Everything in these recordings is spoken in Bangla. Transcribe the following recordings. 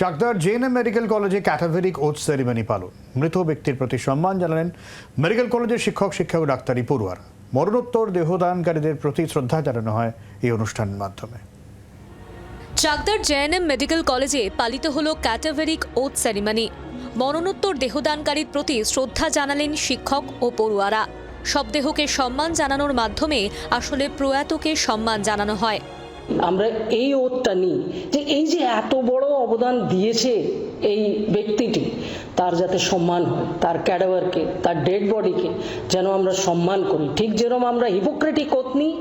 চাকদার জেএনএম মেডিকেল কলেজে ক্যাটাভেরিক ওথ সেরিমনি পালন। মৃত ব্যক্তির প্রতি সম্মান জানালেন মেডিকেল কলেজের শিক্ষক শিক্ষক ডাক্তারি পড়ুয়ার। মরণোত্তর দেহদানকারীদের প্রতি শ্রদ্ধা জানানো হয় এই অনুষ্ঠানের মাধ্যমে। চাকদার জেএনএম মেডিকেল কলেজে পালিত হল ক্যাটাভেরিক ওথ সেরিমনি। মরণোত্তর দেহদানকারীর প্রতি শ্রদ্ধা জানালেন শিক্ষক ও পড়ুয়ারা। সব দেহকে সম্মান জানানোর মাধ্যমে আসলে প্রয়াতকে সম্মান জানানো হয়। আমরা এই ওতটা নিই যে এই যে এত বড় অবদান দিয়েছে এই ব্যক্তিটি, তার যাতে সম্মান হয়, তার ক্যাডাভারকে তার ডেড বডিকে যেন আমরা সম্মান করি। ঠিক যেরকম আমরা হিপোক্রেটিক ওত নিই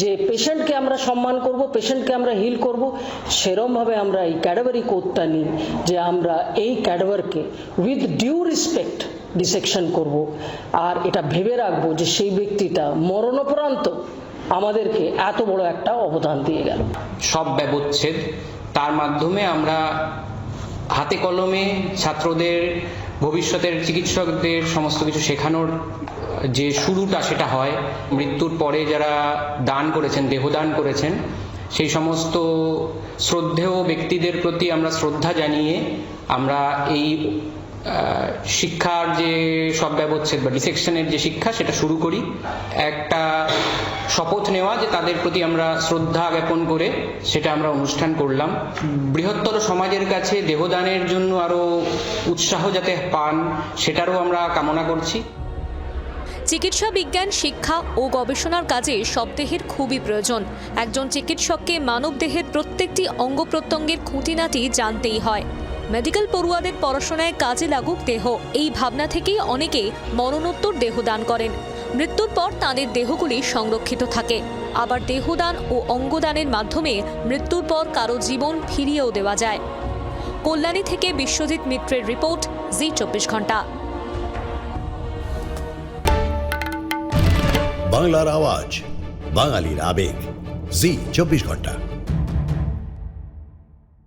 যে পেশেন্টকে আমরা সম্মান করব পেশেন্টকে আমরা হিল করব সেরমভাবে আমরা এই ক্যাডাভারি কোডটা নিই যে আমরা এই ক্যাডাভারকে উইথ ডিউ রেসপেক্ট ডিসেকশন করব। আর এটা ভেবে রাখব যে সেই ব্যক্তিটা মরণোপরান্ত আমাদেরকে এত বড় একটা অবদান দিয়ে গেল। সব ব্যবচ্ছেদ, তার মাধ্যমে আমরা হাতে কলমে ছাত্রদের, ভবিষ্যতের চিকিৎসকদের সমস্ত কিছু শেখানোর যে শুরুটা সেটা হয়, মৃত্যুর পরে যারা দান করেছেন, দেহদান করেছেন, সেই সমস্ত শ্রদ্ধেয় ব্যক্তিদের প্রতি আমরা শ্রদ্ধা জানিয়ে আমরা এই শিক্ষার যে সব ব্যবচ্ছেদ বা ডিসেকশনের যে শিক্ষা, সেটা শুরু করি। একটা শপথ নেওয়া যে তাদের প্রতি আমরা শ্রদ্ধা জ্ঞাপন করে সেটা আমরা অনুষ্ঠান করলাম। বৃহত্তর সমাজের কাছে দেহদানের জন্য আরও উৎসাহ যাতে পান, সেটারও আমরা কামনা করছি। চিকিৎসা বিজ্ঞান, শিক্ষা ও গবেষণার কাজে শবদেহের খুবই প্রয়োজন। একজন চিকিৎসককে মানবদেহের প্রত্যেকটি অঙ্গ প্রত্যঙ্গের খুঁটিনাটি জানতেই হয়। মেডিকেল পড়ুয়াদের পড়াশোনায় কাজে লাগুক দেহ। এই ভাবনা থেকেই অনেকে মরণোত্তর দেহ দান করেন। মৃত্যুর পর তাদের দেহগুলি সংরক্ষিত থাকে। আবার দেহদান ও অঙ্গদানের মাধ্যমে মৃত্যুর পর কারও জীবন ফিরিয়েও দেওয়া যায়। কল্যাণী থেকে বিশ্বজিৎ মিত্রের রিপোর্ট, জি চব্বিশ ঘণ্টা। বাংলার আওয়াজ, বাঙালির আবেগ, জি চব্বিশ ঘণ্টা।